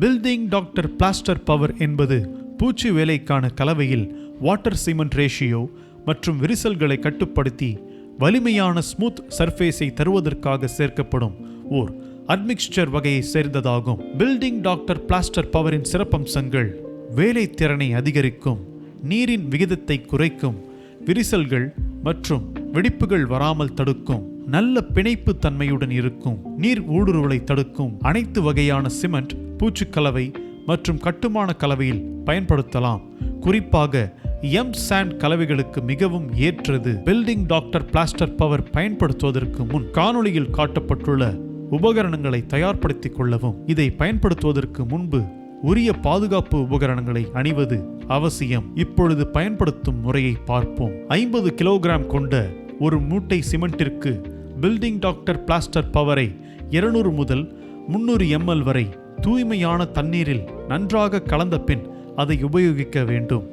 Building doctor plaster power என்பது பூச்சி வேலைக்கான கலவையில் வாட்டர் சிமெண்ட் ரேஷியோ மற்றும் விரிசல்களை கட்டுப்படுத்தி வலிமையான ஸ்மூத் சர்ஃபேஸை தருவதற்காக சேர்க்கப்படும் ஓர் அட்மிக்ஸ்சர் வகையை சேர்ந்ததாகும். பில்டிங் டாக்டர் பிளாஸ்டர் பவரின் சிறப்பம்சங்கள் வேலை திறனை அதிகரிக்கும் நீரின் விகிதத்தை குறைக்கும் விரிசல்கள் மற்றும் வெடிப்புகள் வராமல் தடுக்கும். நல்ல பிணைப்பு தன்மையுடன் இருக்கும். நீர் ஊடுருவலை தடுக்கும். அனைத்து வகையான சிமெண்ட் பூச்சுக்கலவை மற்றும் கட்டுமான கலவையில் பயன்படுத்தலாம். குறிப்பாக எம் சாண்ட் கலவைகளுக்கு மிகவும் ஏற்றது. பில்டிங் டாக்டர் பிளாஸ்டர் பவர் பயன்படுத்துவதற்கு முன் காணொளியில் காட்டப்பட்டுள்ள உபகரணங்களை தயார்படுத்திக் கொள்ளவும். இதை பயன்படுத்துவதற்கு முன்பு உரிய பாதுகாப்பு உபகரணங்களை அணிவது அவசியம். இப்பொழுது பயன்படுத்தும் முறையை பார்ப்போம். ஐம்பது கிலோகிராம் கொண்ட ஒரு மூட்டை சிமெண்டிற்கு பில்டிங் டாக்டர் பிளாஸ்டர் பவரை 200 முதல் முன்னூறு எம்எல் வரை தூய்மையான தண்ணீரில் நன்றாக கலந்த பின் அதை உபயோகிக்க வேண்டும்.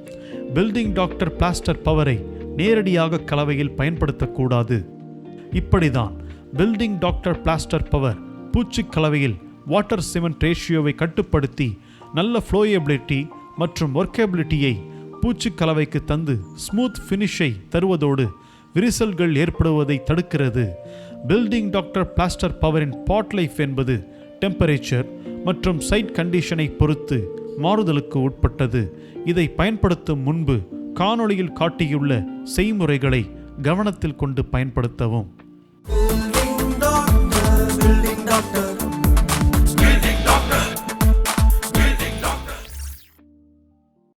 பில்டிங் டாக்டர் பிளாஸ்டர் பவரை நேரடியாக கலவையில் பயன்படுத்தக்கூடாது. இப்படிதான் பில்டிங் டாக்டர் பிளாஸ்டர் பவர் பூச்சி கலவையில் வாட்டர் சிமெண்ட் ரேஷியோவை கட்டுப்படுத்தி நல்ல ஃப்ளோயபிலிட்டி மற்றும் ஒர்க்கபிலிட்டியை பூச்சி கலவைக்கு தந்து ஸ்மூத் ஃபினிஷை தருவதோடு விரிசல்கள் ஏற்படுவதை தடுக்கிறது. பில்டிங் டாக்டர் பிளாஸ்டர் பவரின் பாட் லைஃப் என்பது டெம்பரேச்சர் மற்றும் சைட் கண்டிஷனை பொறுத்து மாறுதலுக்கு உட்பட்டது. இதை பயன்படுத்தும் முன்பு காணொளியில் காட்டியுள்ள செய்முறைகளை கவனத்தில் கொண்டு பயன்படுத்தவும்.